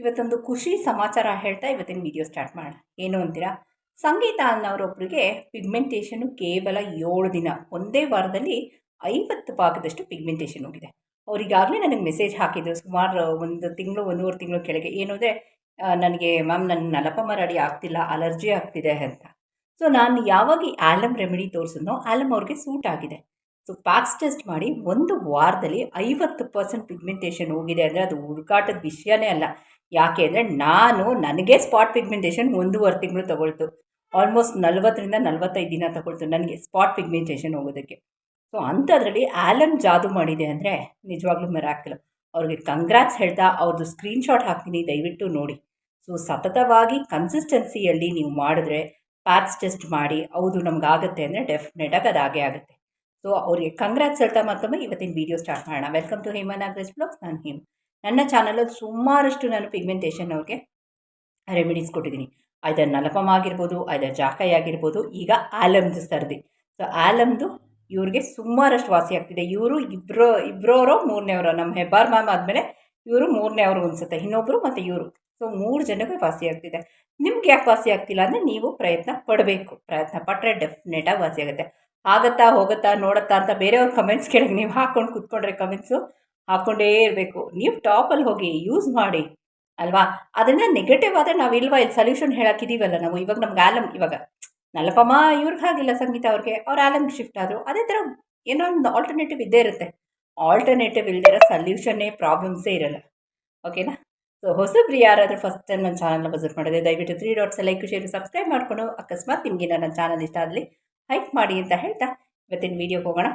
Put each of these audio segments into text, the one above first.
ಇವತ್ತೊಂದು ಖುಷಿ ಸಮಾಚಾರ ಹೇಳ್ತಾ ಇವತ್ತಿನ ವಿಡಿಯೋ ಸ್ಟಾರ್ಟ್ ಮಾಡೋಣ. ಏನು ಅಂತೀರಾ? ಸಂಗೀತ ಅನ್ನೋರೊಬ್ಬರಿಗೆ ಪಿಗ್ಮೆಂಟೇಷನು ಕೇವಲ ಏಳು ದಿನ, ಒಂದೇ ವಾರದಲ್ಲಿ ಐವತ್ತು ಭಾಗದಷ್ಟು ಪಿಗ್ಮೆಂಟೇಷನ್ ಹೋಗಿದೆ. ಅವರಿಗಾಗಲೇ ನನಗೆ ಮೆಸೇಜ್ ಹಾಕಿದ್ರು, ಸುಮಾರು ಒಂದು ತಿಂಗಳು, ಒಂದೂವರೆ ತಿಂಗಳು ಕೆಳಗೆ. ಏನು ಅಂದರೆ ನನಗೆ, ಮ್ಯಾಮ್ ನನ್ನ ನಲಪ ರೆಡಿ ಆಗ್ತಿಲ್ಲ, ಅಲರ್ಜಿ ಆಗ್ತಿದೆ ಅಂತ. ಸೊ ನಾನು ಯಾವಾಗ ಈ ಆಲಮ್ ರೆಮಿಡಿ ತೋರಿಸಿದ್ನೋ ಆಲಮ್ ಅವ್ರಿಗೆ ಸೂಟ್ ಆಗಿದೆ. ಸೊ ಪ್ಯಾಕ್ಸ್ ಟೆಸ್ಟ್ ಮಾಡಿ ಒಂದು ವಾರದಲ್ಲಿ ಐವತ್ತು ಪರ್ಸೆಂಟ್ ಪಿಗ್ಮೆಂಟೇಷನ್ ಹೋಗಿದೆ ಅಂದರೆ ಅದು ಹುಡುಕಾಟದ ವಿಷಯನೇ ಅಲ್ಲ. ಯಾಕೆ ಅಂದರೆ ನಾನು ನನಗೆ ಸ್ಪಾಟ್ ಪಿಗ್ಮೆಂಟೇಷನ್ ಒಂದೂವರೆ ತಿಂಗಳು ತಗೊಳ್ತು. ಆಲ್ಮೋಸ್ಟ್ ನಲ್ವತ್ತರಿಂದ ನಲ್ವತ್ತೈದು ದಿನ ತಗೊಳ್ತು ನನಗೆ ಸ್ಪಾಟ್ ಪಿಗ್ಮೆಂಟೇಷನ್ ಹೋಗೋದಕ್ಕೆ. ಸೊ ಅಂಥದ್ರಲ್ಲಿ ಆಲಮ್ ಜಾದು ಮಾಡಿದೆ ಅಂದರೆ ನಿಜವಾಗ್ಲೂ ಮೆರಾಕಲ್ ಅವ್ರಿಗೆ ಕಂಗ್ರಾಟ್ಸ್ ಹೇಳ್ತಾ ಅವ್ರದ್ದು ಸ್ಕ್ರೀನ್ಶಾಟ್ ಹಾಕ್ತೀನಿ, ದಯವಿಟ್ಟು ನೋಡಿ. ಸೊ ಸತತವಾಗಿ ಕನ್ಸಿಸ್ಟೆನ್ಸಿಯಲ್ಲಿ ನೀವು ಮಾಡಿದ್ರೆ ಪ್ಯಾಟ್ಸ್ ಟೆಸ್ಟ್ ಮಾಡಿ, ಹೌದು ನಮಗಾಗುತ್ತೆ ಅಂದರೆ ಡೆಫಿನೆಟಾಗಿ ಅದು ಆಗೇ ಆಗುತ್ತೆ. ಸೊ ಅವರಿಗೆ ಕಂಗ್ರಾಟ್ಸ್ ಹೇಳ್ತಾ ಮತ್ತೊಮ್ಮೆ ಇವತ್ತಿನ ವೀಡಿಯೋ ಸ್ಟಾರ್ಟ್ ಮಾಡೋಣ. ವೆಲ್ಕಮ್ ಟು ಹೇಮಾ ಅಗ್ರೆಸ್ ಬ್ಲಾಗ್ಸ್ ನಾನು ಹೇಮ್. ನನ್ನ ಸುಮಾರಷ್ಟು ನಾನು ಪಿಗ್ಮೆಂಟೇಷನ್ ಅವ್ರಿಗೆ ರೆಮಿಡೀಸ್ ಕೊಟ್ಟಿದ್ದೀನಿ. ಐದರ್ ನಲಪಮ್ ಆಗಿರ್ಬೋದು, ಐದರ್ ಜಾಕಾಯಿ ಆಗಿರ್ಬೋದು, ಈಗ ಆಲಮ್ದು ಸರ್ದಿ. ಸೊ ಆಲಮ್ದು ಇವ್ರಿಗೆ ಸುಮಾರಷ್ಟು ವಾಸಿ ಆಗ್ತಿದೆ. ಇವರು ಇಬ್ಬರು ಮೂರನೇ ಮೂರನೇವರೋ ನಮ್ಮ ಹೆಬ್ಬಾರ್ ಮ್ಯಾಮ್ ಆದಮೇಲೆ ಇವರು ಮೂರನೇ ಅವರು ಅನ್ಸುತ್ತೆ. ಇನ್ನೊಬ್ಬರು ಮತ್ತು ಇವರು. ಸೊ ಮೂರು ಜನಕ್ಕೆ ವಾಸಿ ಆಗ್ತಿದೆ. ನಿಮ್ಗೆ ಯಾಕೆ ವಾಸಿ ಆಗ್ತಿಲ್ಲ ಅಂದರೆ ನೀವು ಪ್ರಯತ್ನ ಪಡಬೇಕು. ಪ್ರಯತ್ನ ಪಟ್ಟರೆ ಡೆಫಿನೆಟಾಗಿ ವಾಸಿ ಆಗುತ್ತೆ. ಆಗತ್ತಾ ಹೋಗುತ್ತಾ ನೋಡುತ್ತಾ ಅಂತ ಬೇರೆಯವ್ರ ಕಮೆಂಟ್ಸ್ ಕೆಳಗೆ ನೀವು ಹಾಕ್ಕೊಂಡು ಕೂತ್ಕೊಂಡ್ರೆ ಕಮೆಂಟ್ಸು ಹಾಕ್ಕೊಂಡೇ ಇರಬೇಕು. ನೀವು ಟಾಪಲ್ಲಿ ಹೋಗಿ ಯೂಸ್ ಮಾಡಿ. ಅಲ್ವಾ? ಅದನ್ನು ನೆಗೆಟಿವ್ ಆದರೆ ನಾವು ಇಲ್ವಾ? ಇಲ್ಲಿ ಸೊಲ್ಯೂಷನ್ ಹೇಳಕ್ಕಿದ್ದೀವಲ್ಲ ನಾವು. ಇವಾಗ ನಮ್ಗೆ ಆಲಮ್ ಇವಾಗ ನಲಪಮ್ಮ ಇವ್ರಿಗೆ ಹಾಗಿಲ್ಲ ಸಂಗೀತ ಅವ್ರಿಗೆ. ಅವ್ರು ಆಲಮ್ ಶಿಫ್ಟ್ ಆದರು ಅದೇ ಥರ ಏನೋ ಒಂದು ಆಲ್ಟರ್ನೇಟಿವ್ ಇದ್ದೇ ಇರುತ್ತೆ. ಆಲ್ಟರ್ನೇಟಿವ್ ಇಲ್ಲದಿರೋ ಸಲ್ಯೂಷನ್ನೇ ಪ್ರಾಬ್ಲಮ್ಸೇ ಇರಲ್ಲ. ಓಕೆನಾ ಸೊ ಹೊಸಬ್ರು ಯಾರಾದರೂ ಫಸ್ಟ್ ಟೈಮ್ ನನ್ನ ಚಾನಲ್ನ ವಿಸಿಟ್ ಮಾಡಿದೆ ದಯವಿಟ್ಟು three dots like share subscribe ಮಾಡಿಕೊಂಡು ಅಕಸ್ಮಾತ್ ನಿಮಗೆ ನನ್ನ ಚಾನಲ್ ಇಷ್ಟ ಆಗಲಿ ಹೈಕ್ ಮಾಡಿ ಅಂತ ಹೇಳ್ತಾ. ಇವತ್ತಿನ ವೀಡಿಯೋಗೆ ಹೋಗೋಣ.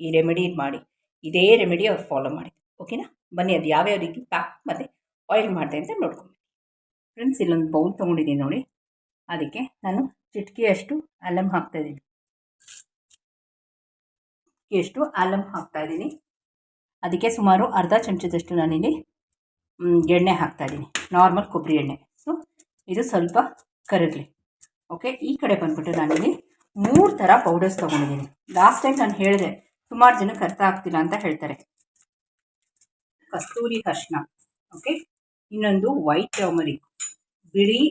ಈ ರೆಮಿಡಿ ಮಾಡಿ. ಇದೇ ರೆಮಿಡಿ ಅವ್ರು ಫಾಲೋ ಮಾಡಿ ಓಕೆನಾ ಬನ್ನಿ, ಅದು ಯಾವ್ಯಾವ ರೀತಿ ಪ್ಯಾಕ್ ಮತ್ತು ಆಯಿಲ್ ಮಾಡಿದೆ ಅಂತ ನೋಡ್ಕೊಂಡು ಫ್ರೆಂಡ್ಸ್ ಇಲ್ಲೊಂದು ಬೌಲ್ ತೊಗೊಂಡಿದ್ದೀನಿ ನೋಡಿ. ಅದಕ್ಕೆ ನಾನು ಚಿಟಿಕೆಯಷ್ಟು ಚಿಟ್ಕಿ ಹಾಕ್ತಾಯಿದ್ದೀನಿ ಚಿಟಿಕೆಯಷ್ಟು ಹಾಕ್ತಾ ಇದ್ದೀನಿ. ಅದಕ್ಕೆ ಸುಮಾರು ಅರ್ಧ ಚಮಚದಷ್ಟು ನಾನಿಲ್ಲಿ ಎಣ್ಣೆ ಹಾಕ್ತಾಯಿದ್ದೀನಿ ನಾರ್ಮಲ್ ಕೊಬ್ಬರಿ ಎಣ್ಣೆ. ಸೊ ಇದು ಸ್ವಲ್ಪ ಕರಗಲಿ. ಓಕೆ ಈ ಕಡೆ ಬಂದ್ಬಿಟ್ಟು ನಾನಿಲ್ಲಿ ಮೂರು ಥರ ಪೌಡರ್ಸ್ ತೊಗೊಂಡಿದ್ದೀನಿ ಲಾಸ್ಟ್ ಟೈಮ್ ನಾನು ಹೇಳಿದೆ ಸುಮಾರು ಜನಕ್ಕೆ ಅರ್ಥ ಆಗ್ತಿಲ್ಲ ಅಂತ ಹೇಳ್ತಾರೆ. ಕಸ್ತೂರಿ ಅರ್ಶನ ಓಕೆ? ಇನ್ನೊಂದು ವೈಟ್ ಟರ್ಮರಿಕ್, ಬಿಳಿ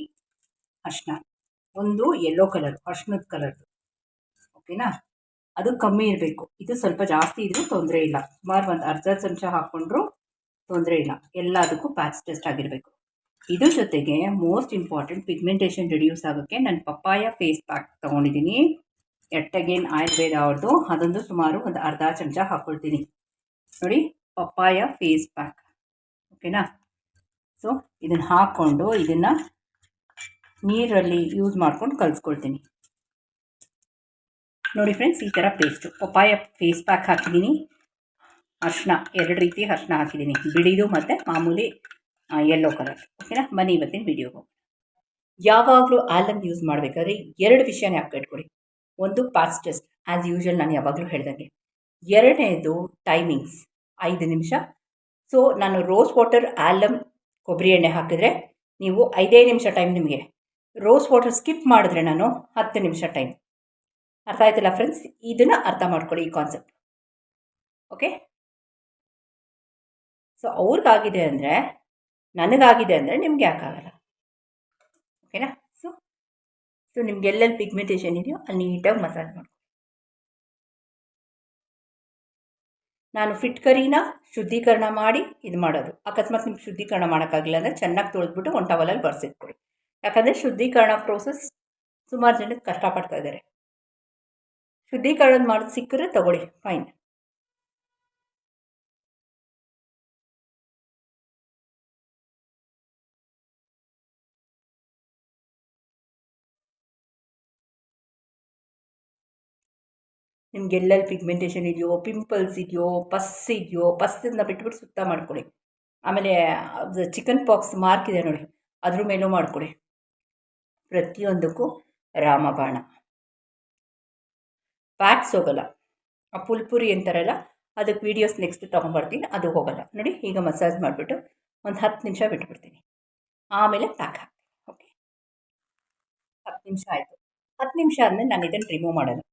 ಅರ್ಶನ ಒಂದು ಯೆಲ್ಲೋ ಕಲರ್ ಅರ್ಶನದ ಕಲರ್ದು ಓಕೆನಾ? ಅದು ಕಮ್ಮಿ ಇರಬೇಕು. ಇದು ಸ್ವಲ್ಪ ಜಾಸ್ತಿ ಇದ್ರೂ ತೊಂದರೆ ಇಲ್ಲ. ಸುಮಾರು ಒಂದು ಅರ್ಧ ಚಮಚ ಹಾಕ್ಕೊಂಡ್ರು ತೊಂದರೆ ಇಲ್ಲ. ಎಲ್ಲದಕ್ಕೂ ಪ್ಯಾಚ್ ಟೆಸ್ಟ್ ಆಗಿರಬೇಕು. ಇದು ಜೊತೆಗೆ ಮೋಸ್ಟ್ ಇಂಪಾರ್ಟೆಂಟ್ ಪಿಗ್ಮೆಂಟೇಷನ್ ರಿಡ್ಯೂಸ್ ಆಗೋಕ್ಕೆ ನಾನು ಪಪ್ಪಾಯ ಫೇಸ್ ಪ್ಯಾಕ್ ತೊಗೊಂಡಿದ್ದೀನಿ ಎಟ್ಟಗೇನ್ ಆಯುರ್ವೇದ ಅವ್ರದ್ದು ಅದೊಂದು ಸುಮಾರು ಒಂದು ಅರ್ಧ ಚಮಚ ಹಾಕ್ಕೊಳ್ತೀನಿ ನೋಡಿ, ಪಪ್ಪಾಯ ಫೇಸ್ ಪ್ಯಾಕ್ ಓಕೆನಾ ಸೊ ಇದನ್ನು ಹಾಕ್ಕೊಂಡು ಇದನ್ನು ನೀರಲ್ಲಿ ಯೂಸ್ ಮಾಡ್ಕೊಂಡು ಕಲಿಸ್ಕೊಳ್ತೀನಿ. ನೋಡಿ ಫ್ರೆಂಡ್ಸ್ ಈ ಥರ ಪೇಸ್ಟು ಪಪ್ಪಾಯ ಫೇಸ್ ಪ್ಯಾಕ್ ಹಾಕಿದ್ದೀನಿ ಅರ್ಶಿನ ಎರಡು ರೀತಿ ಅರ್ಶಿನ ಹಾಕಿದ್ದೀನಿ ಬಿಳಿದು ಮತ್ತು ಮಾಮೂಲಿ ಎಲ್ಲೋ ಕಲರ್ ಓಕೆನಾ ಬನ್ನಿ ಇವತ್ತಿನ ವಿಡಿಯೋಗೆ ಯಾವಾಗಲೂ ಆಲಮ್ ಯೂಸ್ ಮಾಡಬೇಕಾದ್ರೆ ಎರಡು ವಿಷಯನೇ ಇಟ್ಕೊಡಿ ಒಂದು ಪಾಸ್ಟೆಸ್ಟ್ ಆ್ಯಸ್ ಯೂಶ್ವಲ್ ನಾನು ಯಾವಾಗಲೂ ಹೇಳ್ದಂಗೆ. ಎರಡನೇದು ಟೈಮಿಂಗ್ಸ್ ಐದು ನಿಮಿಷ. ಸೊ ನಾನು ರೋಸ್ ವಾಟರ್ ಆಲಮ್ ಕೊಬ್ಬರಿ ಎಣ್ಣೆ ಹಾಕಿದ್ರೆ ನೀವು ಐದೇ ನಿಮಿಷ ಟೈಮ್ ನಿಮಗೆ. ರೋಸ್ ವಾಟರ್ ಸ್ಕಿಪ್ ಮಾಡಿದ್ರೆ ನಾನು ಹತ್ತು ನಿಮಿಷ ಟೈಮ್ ಅರ್ಥ ಆಯ್ತಲ್ಲ ಫ್ರೆಂಡ್ಸ್ ಇದನ್ನು ಅರ್ಥ ಮಾಡ್ಕೊಳ್ಳಿ ಈ ಕಾನ್ಸೆಪ್ಟ್ ಓಕೆ ಸೊ ಅವ್ರಿಗಾಗಿದೆ ಅಂದರೆ, ನನಗಾಗಿದೆ ಅಂದರೆ ನಿಮ್ಗೆ ಯಾಕಾಗಲ್ಲ. ಓಕೆನಾ ಸೊ ನಿಮ್ಗೆ ಎಲ್ಲೆಲ್ಲಿ ಪಿಗ್ಮೆಂಟೇಷನ್ ಇದೆಯೋ ಅಲ್ಲಿ ನೀಟಾಗಿ ಮಸಾಜ್ ಮಾಡ್ಕೊಳ್ಳಿ ನಾನು ಫಿಟ್ ಕರೀನ ಶುದ್ಧೀಕರಣ ಮಾಡಿ ಇದು ಮಾಡೋದು. ಅಕಸ್ಮಾತ್ ನಿಮ್ಗೆ ಶುದ್ಧೀಕರಣ ಮಾಡೋಕ್ಕಾಗಿಲ್ಲ ಅಂದರೆ ಚೆನ್ನಾಗಿ ತೊಳೆದ್ಬಿಟ್ಟು ಒಂದು ಟವಲಲ್ಲಿ ಬರ್ಸಿಟ್ಕೊಳ್ಳಿ ಯಾಕಂದರೆ ಶುದ್ಧೀಕರಣ ಪ್ರೋಸೆಸ್ ಸುಮಾರು ಜನಕ್ಕೆ ಕಷ್ಟಪಡ್ತಾ ಇದ್ದಾರೆ ಶುದ್ಧೀಕರಣ ಮಾಡೋದು ಸಿಕ್ಕರೆ ತಗೊಳ್ಳಿ ಫೈನ್ ನಿಮ್ಗೆ ಎಲ್ಲೆಲ್ಲಿ ಪಿಗ್ಮೆಂಟೇಷನ್ ಇದೆಯೋ ಪಿಂಪಲ್ಸ್ ಇದೆಯೋ ಪಸ್ ಇದೆಯೋ ಪಸ್ಸನ್ನ ಬಿಟ್ಬಿಟ್ಟು ಸುತ್ತ ಮಾಡ್ಕೊಳ್ಳಿ ಆಮೇಲೆ ಚಿಕನ್ ಪಾಕ್ಸ್ ಮಾರ್ಕ್ ಇದೆ ನೋಡಿ, ಅದ್ರ ಮೇಲೂ ಮಾಡ್ಕೊಳ್ಳಿ ಪ್ರತಿಯೊಂದಕ್ಕೂ ರಾಮಬಾಣ. ಪ್ಯಾಕ್ಸ್ ಹೋಗಲ್ಲ. ಆ ಪುಲ್ಪುರಿ ಅಂತಾರಲ್ಲ, ಅದಕ್ಕೆ ವೀಡಿಯೋಸ್ ನೆಕ್ಸ್ಟ್ ತೊಗೊಂಬರ್ತೀನಿ, ಅದು ಹೋಗಲ್ಲ. ನೋಡಿ, ಈಗ ಮಸಾಜ್ ಮಾಡಿಬಿಟ್ಟು ಒಂದು ಹತ್ತು ನಿಮಿಷ ಬಿಟ್ಬಿಡ್ತೀನಿ. ಆಮೇಲೆ ಪ್ಯಾಕ್ ಹಾಕ್ತೀನಿ ಓಕೆ ಹತ್ತು ನಿಮಿಷ ಆಯಿತು. ಹತ್ತು ನಿಮಿಷ ಆದಮೇಲೆ ನಾನು ಇದನ್ನು ರಿಮೂವ್ ಮಾಡೋಲ್ಲ.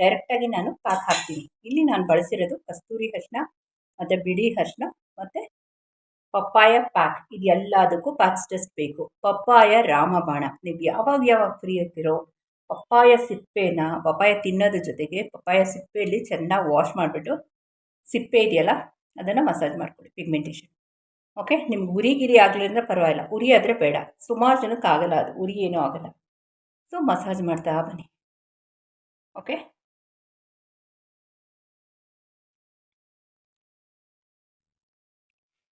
ಡೈರೆಕ್ಟಾಗಿ ನಾನು ಪಾಕ್ ಹಾಕ್ತೀನಿ. ಇಲ್ಲಿ ನಾನು ಬಳಸಿರೋದು ಕಸ್ತೂರಿ ಅರಿಶಿನ ಮತ್ತು ಬಿಳಿ ಅರಿಶಿನ ಮತ್ತು ಪಪ್ಪಾಯ ಪ್ಯಾಕ್ ಇದು ಎಲ್ಲದಕ್ಕೂ ಸ್ಟೆಸ್ ಬೇಕು. ಪಪ್ಪಾಯ ರಾಮಬಾಣ. ನೀವು ಯಾವಾಗ ಯಾವಾಗ ಫ್ರೀ ಇರ್ತೀರೋ, ಪಪ್ಪಾಯ ಸಿಪ್ಪೆನ, ಪಪ್ಪಾಯ ತಿನ್ನೋದ್ರ ಜೊತೆಗೆ ಪಪ್ಪಾಯ ಸಿಪ್ಪೆಯಲ್ಲಿ ಚೆನ್ನಾಗಿ ವಾಶ್ ಮಾಡಿಬಿಟ್ಟು ಸಿಪ್ಪೆ ಇದೆಯಲ್ಲ, ಅದನ್ನು ಮಸಾಜ್ ಮಾಡಿಕೊಡಿ ಪಿಗ್ಮೆಂಟೇಷನ್ ಓಕೆ ನಿಮ್ಗೆ ಉರಿ ಗಿರಿ ಆಗಲಿ ಅಂದರೆ ಪರವಾಗಿಲ್ಲ. ಉರಿ ಆದರೆ ಬೇಡ. ಸುಮಾರು ಜನಕ್ಕೆ ಆಗಲ್ಲ ಅದು. ಉರಿ ಏನೂ ಆಗಲ್ಲ. ಸೊ ಮಸಾಜ್ ಮಾಡ್ತಾ ಬನ್ನಿ. ಓಕೆ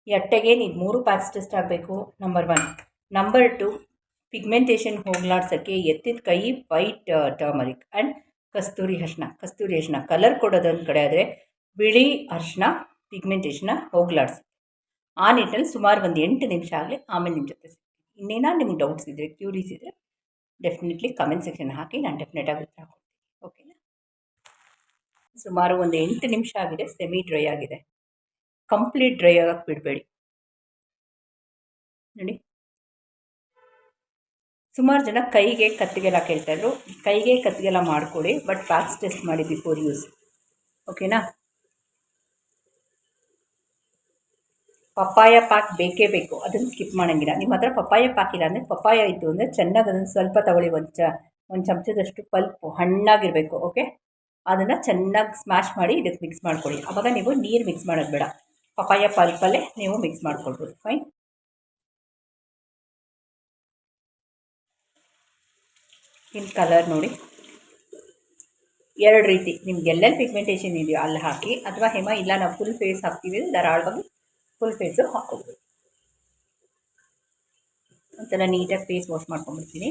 ಎಟ್ಟೆಗೆ ನೀವು ಮೂರು ಟೆಸ್ಟ್ ಆಗಬೇಕು number one number two pigmentation ಹೋಗ್ಲಾಡ್ಸೋಕ್ಕೆ ಎತ್ತಿದ ಕೈ ವೈಟ್ ಟರ್ಮರಿಕ್ ಆ್ಯಂಡ್ ಕಸ್ತೂರಿ ಅರ್ಶನ ಕಸ್ತೂರಿ ಅರ್ಶನ ಕಲರ್ ಕೊಡೋದೊಂದು ಕಡೆ ಆದರೆ ಬಿಳಿ ಅರ್ಶನ ಪಿಗ್ಮೆಂಟೇಷನ್ನ ಹೋಗ್ಲಾಡ್ಸುತ್ತೆ ಆ ನಿಟ್ಟಿನಲ್ಲಿ ಸುಮಾರು ಒಂದು ಎಂಟು ನಿಮಿಷ ಆಗಲಿ ಆಮೇಲೆ ನಿಮ್ಮ ಜೊತೆ ಇನ್ನೇನಾದ್ರು ನಿಮ್ಗೆ ಡೌಟ್ಸ್ ಇದ್ದರೆ ಕ್ಯೂರೀಸ್ ಇದ್ದರೆ ಡೆಫಿನೆಟ್ಲಿ ಕಮೆಂಟ್ ಸೆಕ್ಷನ್ ಹಾಕಿ ನಾನು ಡೆಫಿನೆಟಾಗಿ ಉತ್ತರ ಕೊಡ್ತೀನಿ. ಓಕೆನಾ ಸುಮಾರು ಒಂದು ಎಂಟು ನಿಮಿಷ ಆಗಿದೆ ಸೆಮಿ ಡ್ರೈ ಆಗಿದೆ. ಕಂಪ್ಲೀಟ್ ಡ್ರೈ ಆಗಕ್ಕೆ ಬಿಡಬೇಡಿ. ನೋಡಿ. ಸುಮಾರು ಜನ ಕೈಗೆ ಕತ್ತಿಗೆಲ್ಲ ಕೇಳ್ತಾಯಿದ್ರು ಕೈಗೆ ಕತ್ತಿಗೆಲ್ಲ ಮಾಡಿಕೊಡಿ ಬಟ್ ಪ್ಯಾಕ್ಸ್ ಟೆಸ್ಟ್ ಮಾಡಿ ಬಿಫೋರ್ ಯೂಸ್ ಓಕೆನಾ ಪಪ್ಪಾಯ ಪ್ಯಾಕ್ ಬೇಕೇ ಬೇಕು. ಅದನ್ನು ಸ್ಕಿಪ್ ಮಾಡೋಂಗಿಲ್ಲ. ನಿಮ್ಮ ಹತ್ರ ಪಪ್ಪಾಯ ಪ್ಯಾಕ್ ಇಲ್ಲ ಅಂದರೆ ಪಪ್ಪಾಯ ಇತ್ತು ಅಂದರೆ ಚೆನ್ನಾಗಿ ಅದನ್ನು ಸ್ವಲ್ಪ ತಗೊಳ್ಳಿ. ಒಂದು ಚ, ಒಂದು ಚಮಚದಷ್ಟು ಪಲ್ಪ್ ಹಣ್ಣಾಗಿರಬೇಕು ಓಕೆ ಅದನ್ನು ಚೆನ್ನಾಗಿ ಸ್ಮ್ಯಾಶ್ ಮಾಡಿ ಇದಕ್ಕೆ ಮಿಕ್ಸ್ ಮಾಡ್ಕೊಳ್ಳಿ ಆವಾಗ ನೀವು ನೀರು ಮಿಕ್ಸ್ ಮಾಡೋದು ಬೇಡ. ಪಪ್ಪಾಯ ಪಲ್ಪಲ್ಲೇ ನೀವು ಮಿಕ್ಸ್ ಮಾಡ್ಕೊಳ್ಬೋದು. ಫೈನ್ ನಿಮ್ಮ ಕಲರ್ ನೋಡಿ. ಎರಡು ರೀತಿ. ನಿಮ್ಗೆ ಎಲ್ಲೆಲ್ಲಿ ಪಿಗ್ಮೆಂಟೇಷನ್ ಇದೆಯೋ ಅಲ್ಲಿ ಹಾಕಿ, ಅಥವಾ ಹೇಮ, ಇಲ್ಲ ನಾವು ಫುಲ್ ಫೇಸ್ ಹಾಕ್ತೀವಿ ಧಾರಾಳವಾಗಿ ಫುಲ್ ಫೇಸು ಹಾಕೋಬೋದು ಒಂದ್ಸಲ ನೀಟಾಗಿ ಫೇಸ್ ವಾಶ್ ಮಾಡ್ಕೊಂಡ್ಬಿಡ್ತೀನಿ.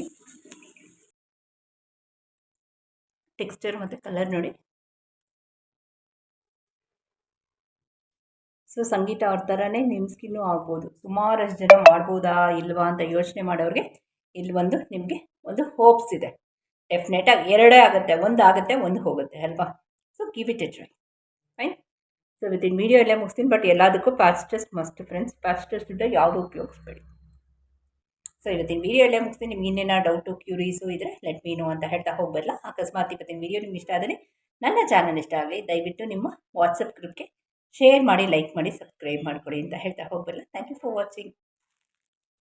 ಟೆಕ್ಸ್ಚರ್ ಮತ್ತು ಕಲರ್ ನೋಡಿ. ಸೊ ಸಂಗೀತ ಅವ್ರ ಥರನೇ ನಿಮ್ಮ ಸ್ಕಿನ್ನು ಆಗ್ಬೋದು. ಸುಮಾರಷ್ಟು ಜನ ಮಾಡ್ಬೋದಾ ಇಲ್ವಾ ಅಂತ ಯೋಚನೆ ಮಾಡೋರಿಗೆ ಇಲ್ಲಿ ಒಂದು ನಿಮಗೆ ಒಂದು ಹೋಪ್ಸ್ ಇದೆ. ಡೆಫಿನೆಟಾಗಿ ಎರಡೇ ಆಗುತ್ತೆ, ಒಂದು ಆಗುತ್ತೆ, ಒಂದು ಹೋಗುತ್ತೆ, ಅಲ್ವಾ? So give it a fine so within video ಎಲ್ಲ ಮುಗಿಸ್ತೀನಿ ಬಟ್ ಎಲ್ಲದಕ್ಕೂ patch must friends patch test ಇದ್ದರೆ ಯಾವುದು ಉಪಯೋಗಿಸ್ಬೇಡಿ. ಸೊ ಇವತ್ತಿನ ವೀಡಿಯೋ ಅಲ್ಲೇ ಮುಗಿಸ್ತೀನಿ, ನಿಮ್ಗೆ ಇನ್ನೇನೋ ಡೌಟು ಕ್ಯೂರೀಸು ಇದ್ರೆ ಲೆಟ್ ಮೀನು ಅಂತ ಹೇಳ್ತಾ ಹೋಗಬಲ್ಲ ಅಕಸ್ಮಾತ್ ಇವತ್ತಿನ ವೀಡಿಯೋ ನಿಮ್ಗೆ ಇಷ್ಟ ಆದರೆ ನನ್ನ ಚಾನಲ್ ಇಷ್ಟ ಆಗಲಿ ದಯವಿಟ್ಟು ನಿಮ್ಮ ವಾಟ್ಸಪ್ ಗ್ರೂಪ್ಗೆ ಶೇರ್ ಮಾಡಿ ಲೈಕ್ ಮಾಡಿ ಸಬ್ಸ್ಕ್ರೈಬ್ ಮಾಡಿಕೊಡಿ ಅಂತ ಹೇಳ್ತಾ ಹೋಗಬಲ್ಲ. Thank you for watching